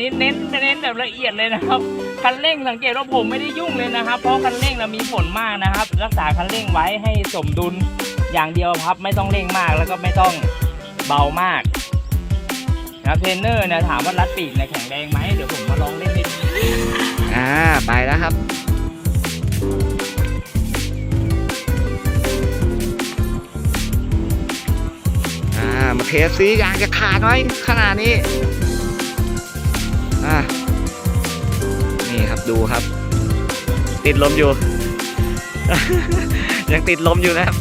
นี้เน้นเน้นแบบละเอียดเลยนะครับคันเร่งสังเกตว่าผมไม่ได้ยุ่งเลยนะครับ เพราะคันเร่งเรามีผลมากนะครับ รักษาคันเร่งไว้ให้สมดุลอย่างเดียวครับ ไม่ต้องเร่งมากแล้วก็ไม่ต้องเบามากนะเทรนเนอร์เนี่ยถามว่ารัดปีกเนี่ยแข็งแรงไหมเดี๋ยวผมมาลองเล่นให้ดูอ่าไปแล้วครับอ่ามาเทสซิยางจะขาดไหมขนาดนี้ อะนี่ครับดูครับ ติดลมอยู่ ยังติดลมอยู่นะครับ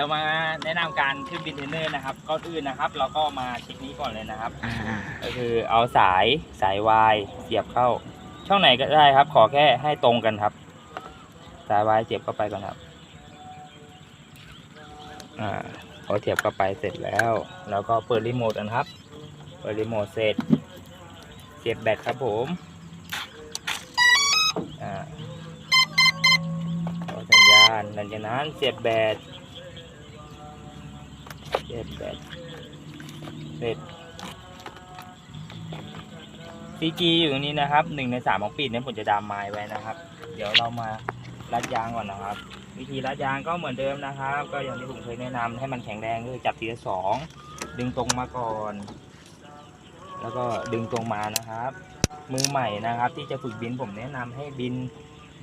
ดี๋ยวมาแนะนำการขึ้นบินเทรนเนอร์นะครับก่อนอื่นนะครับ เราก็มาเช็คนี้ก่อนเลยนะครับ อ่าก็คือเอาสายสายวายเสียบเข้า ช่องไหนก็ได้ครับ ขอแค่ให้ตรงกันครับ สายวายเสียบเข้าไปก่อนครับ อ่าพอเสียบเข้าไปเสร็จแล้วแล้วก็เปิดรีโมทกันครับ เปิดรีโมทเสร็จเสียบแบตครับผมอ่าต่อสัญญาณหลังจากนั้นเสียบแบต เสียบแบตเสร็จ CG อยู่ตรงนี้นะครับหนึ่งในสามของปีดเนี่ยผมจะดามไม้ไว้นะครับ เดี๋ยวเรามารัดยางก่อนนะครับ วิธีรัดยางก็เหมือนเดิมนะครับ ก็อย่างที่ผมเคยแนะนำให้มันแข็งแรงก็คือจับทีละสองดึงตรงมาก่อน แล้วก็ดึงตรงมานะครับ มือใหม่นะครับ ที่จะฝึกบินผมแนะนำให้บิน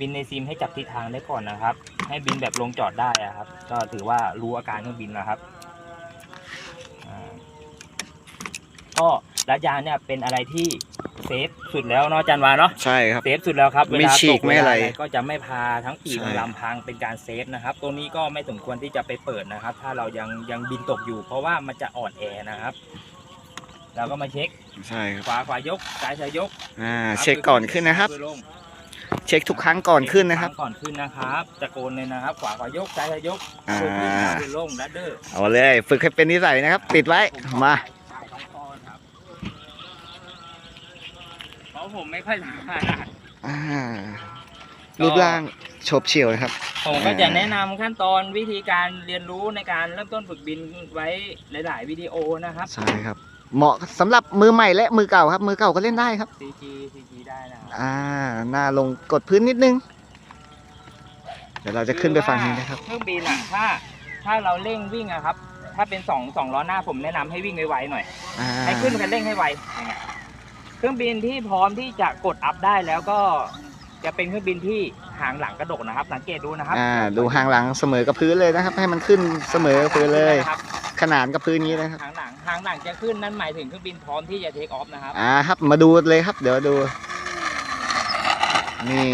บินในซิมให้จับทิศทางได้ก่อนนะครับ ให้บินแบบลงจอดได้อะครับ ก็ถือว่ารู้อาการเครื่องบินนะครับ ก็รัดยางเนี่ยเป็นอะไรที่เซฟสุดแล้วเนาะอาจันวาเนาะใช่ครับ เซฟสุดแล้วครับไม่เวลาฉีตกกไม่เวอะไรลาอะไรก็จะไม่พาทั้งปีกใช่ทั้งลำพังเป็นการเซฟนะครับ ตัวนี้ก็ไม่สมควรที่จะไปเปิดนะครับ ถ้าเรายังยังบินตกอยู่ เพราะว่ามันจะอ่อนแอนะครับ เราก็มาเช็คใช่ครับขวาขวายกซ้ายซ้ายยกอ่าเช็คก่อนขึ้นนะครับมือลง เช็คทุกครั้งก่อนขึ้นนะครับ ก่อนขึ้นนะครับตะโกนเลยนะครับ ขวาขวายกซ้ายซ้ายยกอ่ามือขึ้นมือลงดัดเดอร์เอาเลยฝึกให้เป็นนิสัยนะครับ ติดไว้มาเพราะผมไม่ค่อยถนัดอ่ารูปร่างโฉบเฉี่ยวนะครับ ผมก็จะแนะนำขั้นตอนวิธีการเรียนรู้ในการเริ่มต้นฝึกบินไว้หลาย ๆ วิดีโอนะครับ ใช่ครับ เหมาะสำหรับมือใหม่และมือเก่าครับ มือเก่าก็เล่นได้ครับ CG CG ได้นะครับอ่าหน้าลงกดพื้นนิดนึง เดี๋ยวเราจะขึ้นไปฝั่งนี้นะครับ เครื่องบินอะถ้าถ้าเราเร่งวิ่งอะครับ ถ้าเป็นสองสองล้อหน้าผมแนะนำให้วิ่งไวๆหน่อย อ่าให้ขึ้นคันเร่งให้ไวอย่างเงี้ยเครื่องบินที่พร้อมที่จะกดอัพได้แล้วก็จะเป็นเครื่องบินที่หางหลังกระดกนะครับ สังเกตดูนะครับอ่าดูหางหลังเสมอกับพื้นเลยนะครับ ให้มันขึ้นเสมอกับพื้นเลย นะครับขนานกับพื้นนี้นะครับ หางหลัง หางหลังจะขึ้นนั่นหมายถึงเครื่องบินพร้อมที่จะเทคออฟนะครับ อ่าครับ มาดูเลยครับ เดี๋ยวดู นี่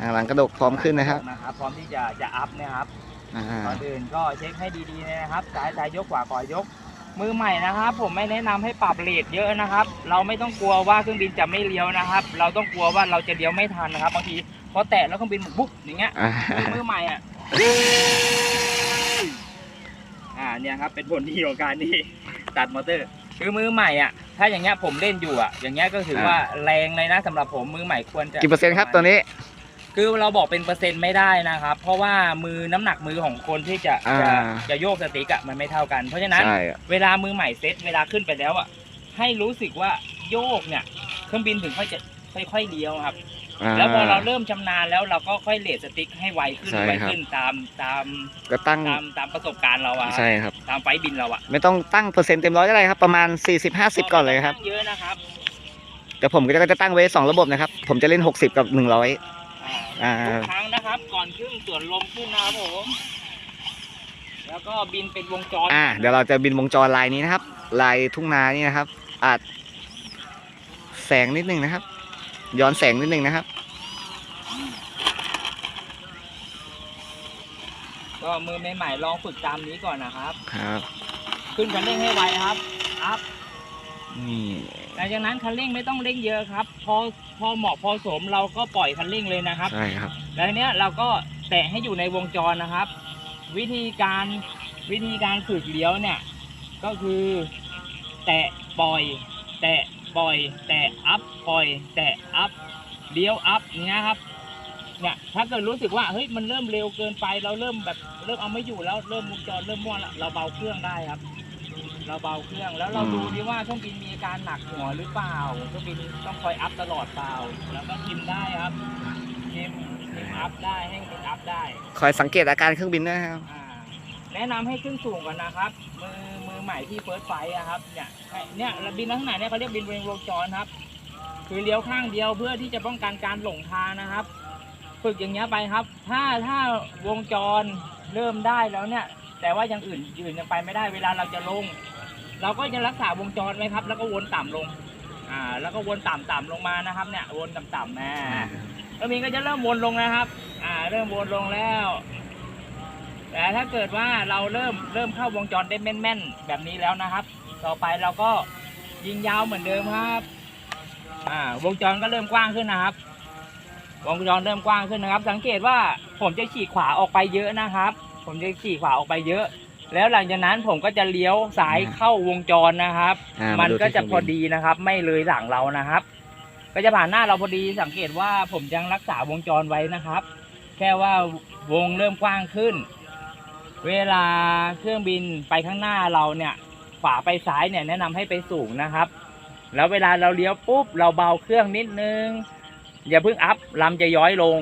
หางหลังกระดกพร้อมขึ้นนะครับ นะครับ พร้อมที่จะจะอัพนะครับอ่าก่อนอื่นก็เช็คให้ดีๆเลยนะครับซ้ายซ้ายยกขวาขวายก มือใหม่นะครับ ผมไม่แนะนำให้ปรับเลทเยอะนะครับ เราไม่ต้องกลัวว่าเครื่องบินจะไม่เลี้ยวนะครับ เราต้องกลัวว่าเราจะเลี้ยวไม่ทันนะครับบางทีพอแตะแล้วเครื่องบินบุ๊บอย่างเงี้ยอ่ามือใหม่อะอ่า เนี่ยครับเป็นผลดีของการที่ตัดมอเตอร์ คือมือใหม่อะ ถ้าอย่างเงี้ยผมเล่นอยู่อะ อย่างเงี้ยก็ถือว่าแรงเลยนะสำหรับผมมือใหม่ควรจะกี่เปอร์เซ็นต์ครับตัวนี้ คือเราบอกเป็นเปอร์เซ็นต์ไม่ได้นะครับ เพราะว่ามือน้ำหนักมือของคนที่จะอ่า จะจะโยกสติ๊กอะมันไม่เท่ากัน เพราะฉะนั้น ใช่อะเวลามือใหม่เซ็ตเวลาขึ้นไปแล้วอะให้รู้สึกว่าโยกเนี่ย เครื่องบินถึงค่อยจะค่อยๆเลี้ยวครับอ่า แล้วพอเราเริ่มชำนาญแล้วเราก็ค่อยเลทสติ๊กให้ไวขึ้นใช่ไวครับขึ้นตามตามก็ตั้งตามตามประสบการณ์เราอะใช่ครับ ตามไฟล์บินเราอะไม่ต้องตั้งเปอร์เซ็นต์เต็มร้อยก็ได้ครับ ประมาณ 40-50 ก่อนเลยครับ เยอะนะครับแต่ผมก็จะตั้งไว้สองระบบนะครับ ผมจะเล่น 60 กับ 100อ่าอ่า ทุกครั้งนะครับ ก่อนขึ้นส่วนลมขึ้นนะครับผม แล้วก็บินเป็นวงจรอ่า เดี๋ยวเราจะบินวงจรลายนี้นะครับ ลายทุ่งนานี่นะครับอาจแสงนิดนึงนะครับ ย้อนแสงนิดนึงนะครับ ก็มือใหม่ๆลองฝึกตามนี้ก่อนนะครับ ครับ ขึ้นคันเร่งให้ไวครับอัพนี่หลังจากนั้นคันเร่งไม่ต้องเร่งเยอะครับ พอพอเหมาะพอสมเราก็ปล่อยคันเร่งเลยนะครับ ใช่ครับ แล้วทีเนี้ยเราก็แตะให้อยู่ในวงจรนะครับ วิธีการวิธีการฝึกเลี้ยวเนี่ย ก็คือ แตะปล่อย แตะ ปล่อย แตะอัพปล่อย แตะอัพเลี้ยวอัพเนี้ยครับเนี่ยถ้าเกิดรู้สึกว่าเฮ้ยมันเริ่มเร็วเกินไปเราเริ่มแบบเริ่มเอาไม่อยู่แล้วเริ่มวงจรเริ่มม่วนแล้วเราเบาเครื่องได้ครับ เราเบาเครื่องแล้วเราอืมดูดิว่าเครื่องบินมีอาการหนักหัวหรือเปล่าเครื่องบินต้องคอยอัพตลอดเปล่า แล้วก็พิมพ์ได้ครับพิมพ์พิมพ์อัพได้ให้เครื่องบินอัพได้ คอยสังเกตอาการเครื่องบินด้วยนะครับ อ่า แนะนำให้ขึ้นสูงก่อนนะครับ มือมือใหม่ที่เฟิร์สไฟอะครับเนี่ยให้เนี่ยระบินลักษณะเนี่ยเขาเรียกบินเวงวงจรครับ คือเลี้ยวข้างเดียวเพื่อที่จะป้องกันการหลงทางนะครับ ฝึกอย่างเงี้ยไปครับ ถ้าถ้าวงจรเริ่มได้แล้วเนี่ย แต่ว่ายังอื่นอื่นยังไปไม่ได้เวลาเราจะลง เราก็ยังรักษาวงจรไว้ครับ แล้วก็วนต่ำลงอ่าแล้วก็วนต่ำต่ำลงมานะครับ เนี่ยวนต่ำต่ำๆนะ แล้วมีก็จะเริ่มวนลงนะครับ อ่า เริ่มวนลงแล้ว แต่ถ้าเกิดว่าเราเริ่มเริ่มเข้าวงจรได้แม่นๆ แบบนี้แล้วนะครับ ต่อไปเราก็ยิงยาวเหมือนเดิมครับ อ่าวงจรก็เริ่มกว้างขึ้นนะครับ วงจรเริ่มกว้างขึ้นนะครับ สังเกตว่าผมจะฉีกขวาออกไปเยอะนะครับ ผมจะฉีกขวาออกไปเยอะ แล้วหลังจากนั้นผมก็จะเลี้ยวซ้ายเข้าวงจรนะครับ อ่ามันดูก็ที่จะเคพรื่องบินดีนะครับ ไม่เลยหลังเรานะครับ ก็จะผ่านหน้าเราพอดีสังเกตว่าผมยังรักษาวงจรไว้นะครับ แค่ว่าวงเริ่มกว้างขึ้น เวลาเครื่องบินไปข้างหน้าเราเนี่ยขวาไปซ้ายเนี่ยแนะนำให้ไปสูงนะครับ แล้วเวลาเราเลี้ยวปุ๊บเราเบาเครื่องนิดนึง อย่าเพิ่งอัพลำจะย้อยลง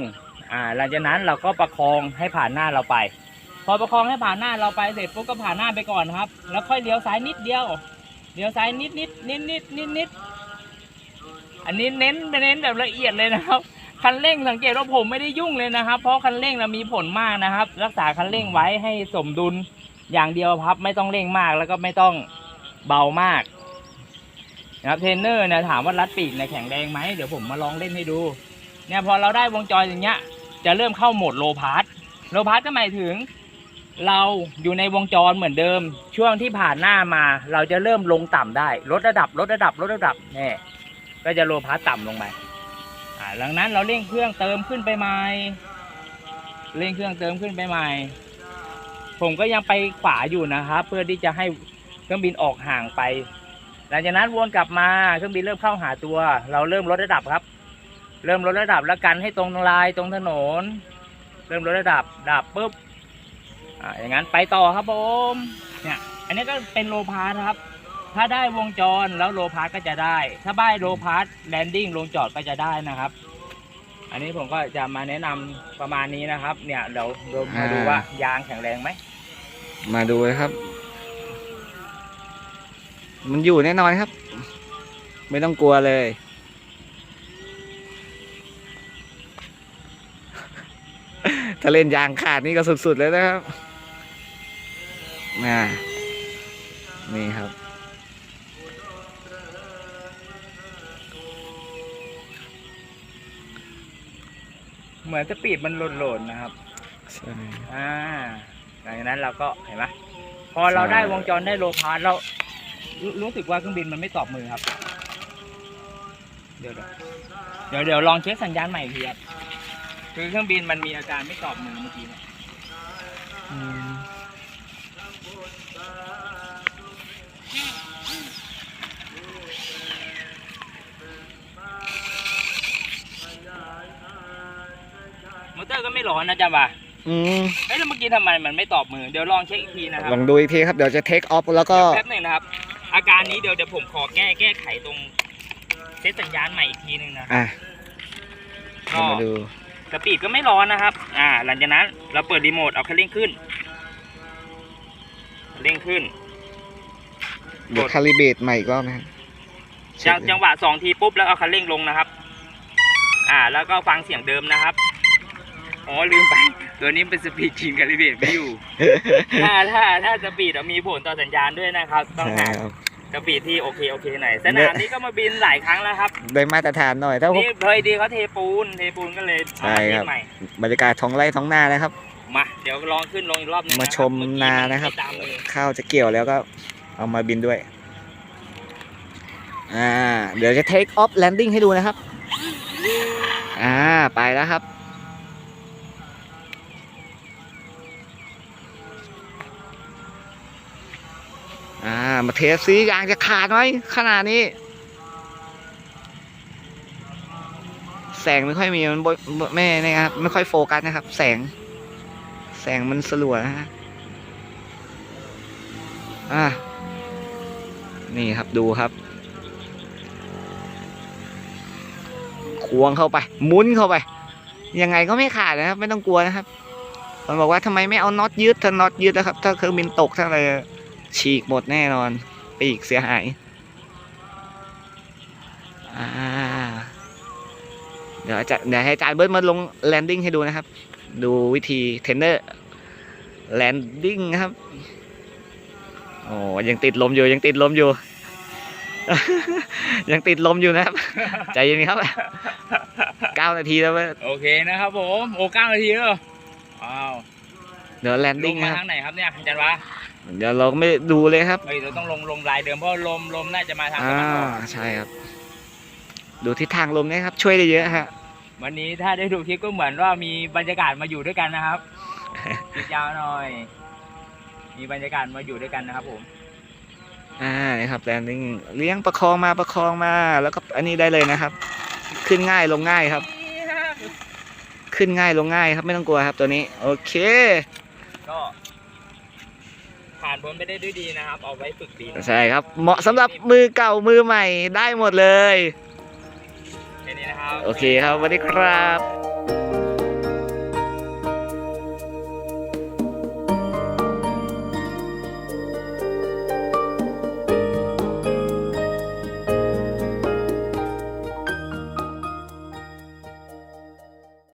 อ่าหลังจากนั้นเราก็ประคองให้ผ่านหน้าเราไป พอประคองให้ผ่านหน้าเราไปเสร็จปุ๊บก็ผ่านหน้าไปก่อนครับ แล้วค่อยเลี้ยวซ้ายนิดเดียวเลี้ยวซ้ายนิดนิดนิดนิดนิดนิดอันนี้เน้นไปเน้นแบบละเอียดเลยนะครับ คันเร่งสังเกตว่าผมไม่ได้ยุ่งเลยนะครับ เพราะคันเร่งเรามีผลมากนะครับ รักษาคันเร่งไว้ให้สมดุลอย่างเดียวครับ ไม่ต้องเร่งมากแล้วก็ไม่ต้องเบามากนะครับเทรนเนอร์เนี่ยถามว่ารัดปีกเนี่ยแข็งแรงไหมเดี๋ยวผมมาลองเล่นให้ดู เนี่ยพอเราได้วงจรอย่างเงี้ย จะเริ่มเข้าโหมดโลพาร์โลพาร์ก็หมายถึง เราอยู่ในวงจรเหมือนเดิม ช่วงที่ผ่านหน้ามา เราจะเริ่มลงต่ำได้ลดระดับลดระดับลดระดับเนี่ยก็จะโลพาร์ต่ำลงไป อ่าหลังนั้นเราเร่งเครื่องเติมขึ้นไปใหม่เร่งเครื่องเติมขึ้นไปใหม่ ผมก็ยังไปขวาอยู่นะครับ เพื่อที่จะให้เครื่องบินออกห่างไป หลังจากนั้นวนกลับมาเครื่องบินเริ่มเข้าหาตัว เราเริ่มลดระดับครับ เริ่มลดระดับแล้วกันให้ตรงลายตรงถนน เริ่มลดระดับดับปุ๊บอ่าอย่างนั้นไปต่อครับผมเนี่ยอันนี้ก็เป็นโลพารครับ ถ้าได้วงจรแล้วโลพาร์ก็จะได้ ถ้าบ้ายโลพาร์แลนดิ้งลงจอดก็จะได้นะครับ อันนี้ผมก็จะมาแนะนำประมาณนี้นะครับ เนี่ยเดี๋ยวเรามาดูว่ายางแข็งแรงไหม มาดูนะครับ มันอยู่แน่นอนครับ ไม่ต้องกลัวเลย ถ้าเล่นยางขาดนี่ก็สุดๆเลยนะครับน่านี่ครับ เหมือนสปีดมันหล่นๆนะครับ ใช่ อ่าหลังจากนั้นเราก็เห็นไหมพอเราได้วงจรได้โลพาร์ทเรารู้รู้สึกว่าเครื่องบินมันไม่ตอบมือครับเดี๋ยวเดี๋ยวเดี๋ยวลองเช็คสัญญาณใหม่อีกทีครับคือเครื่องบินมันมีอาการไม่ตอบมือเมื่อกี้เนี่ยอืม ก็ไม่ร้อนนะจ๊ะบ่าอืมเอ้ยแล้วเมื่อกี้ทำไมมันไม่ตอบมือ เดี๋ยวลองเช็คอีกทีนะครับลองดูอีกทีครับเดี๋ยวจะเทคออฟแล้วก็แป๊บหนึ่งนะครับ อาการนี้เดี๋ยวเดี๋ยวผมขอแก้แก้ไขตรงเซตสัญญาณใหม่อีกทีหนึ่งนะอะก็เดี๋ยวมาดูสปีดก็ไม่ร้อนนะครับ อ่า หลังจากนั้นเราเปิดรีโมทเอาคันเร่งขึ้นเร่งขึ้นเดี๋ยวคาลิเบตใหม่อีกรอบนะครับจังจังหวะสองทีปุ๊บแล้วเอาคันเร่งลงนะครับ อ่า แล้วก็ฟังเสียงเดิมนะครับ อ๋อลืมไป ตัวนี้เป็นสปีดจริงกับรีเบทไม่อยู่ ถ้าถ้าถ้าสปีดอะมีผลต่อสัญญาณด้วยนะครับ ต้องใช่หาครับสปีดที่โอเคโอเคหน่อยสนามนี้ก็มาบินหลายครั้งแล้วครับได้มาตรฐานหน่อยถ้าผมนี่เคยดีเขาเทปูนเทปูนก็เลยใช่ครับเทใหม่บรรยากาศท้องไร่ท้องนานะครับ มาเดี๋ยวลองขึ้นลงอีกรอบหนึงมานะชมนานะครับเอกี้ไม่ตามเลยข้าวจะเกี่ยวแล้วก็เอามาบินด้วยอ่าเดี๋ยวจะ take off landing ให้ดูนะครับ อ่า ไปแล้วครับ อ่ามาเทสซียางจะขาดไหมขนาดนี้ แสงไม่ค่อยมีมันบ่บ่ไม่นะครับ ไม่ค่อยโฟกัสนะครับ แสง แสงมันสลัวนะฮะอ่านี่ครับดูครับ ควงเข้าไป มุนเข้าไป ยังไงก็ไม่ขาดนะครับ ไม่ต้องกลัวนะครับมันบอกว่าทำไมไม่เอาน็อตยืดถ้าน็อตยืดนะครับ ถ้าเครื่องบินตกถ้าอะไร ฉีกหมดแน่นอน ปีกเสียหายอ่าเดี๋ยวอาจะเดี๋ยวให้อาจารย์เบิร์ดมาลงแลนดิ้งให้ดูนะครับ ดูวิธีเทรนเนอร์แลนดิ้งนะครับ โอ้ยังติดลมอยู่ยังติดลมอยู่ ยังติดลมอยู่นะครับ ใจเย็นครับเก้านาทีแล้วเว้ยโอเคนะครับผม โอ้เก้านาทีแล้วเหรอว้าว เดี๋ยวแลนลดิ้งงมานะครับทางไหนครับเนี่ยอาจารย์วะ เดี๋ยวเราไม่ดูเลยครับ เฮ้ยเราต้องลงลงลายเดิมเพราะลมลมน่าจะมาทางอ่าตะวันออกใช่ครับ ดูทิศทางลมนะครับ ช่วยได้เยอะฮะ วันนี้ถ้าได้ดูคลิปก็เหมือนว่ามีบรรยากาศมาอยู่ด้วยกันนะครับคิดยาวหน่อย มีบรรยากาศมาอยู่ด้วยกันนะครับผม อ่านี่ครับแลนดิ้งเลี้ยงประคองมาประคองมา แล้วก็อันนี้ได้เลยนะครับ ขึ้นง่ายลงง่ายครับ ขึ้นง่ายลงง่ายครับไม่ต้องกลัวครับตัวนี้ โอเคก็ผ่านพ้นไปได้ด้วยดีนะครับ เอาไว้ฝึกบินใช่ครับ เหมาะสำหรับมือเก่ามือใหม่ได้หมดเลย แค่นี้นะครับ โอเคครับสวัสดีครับ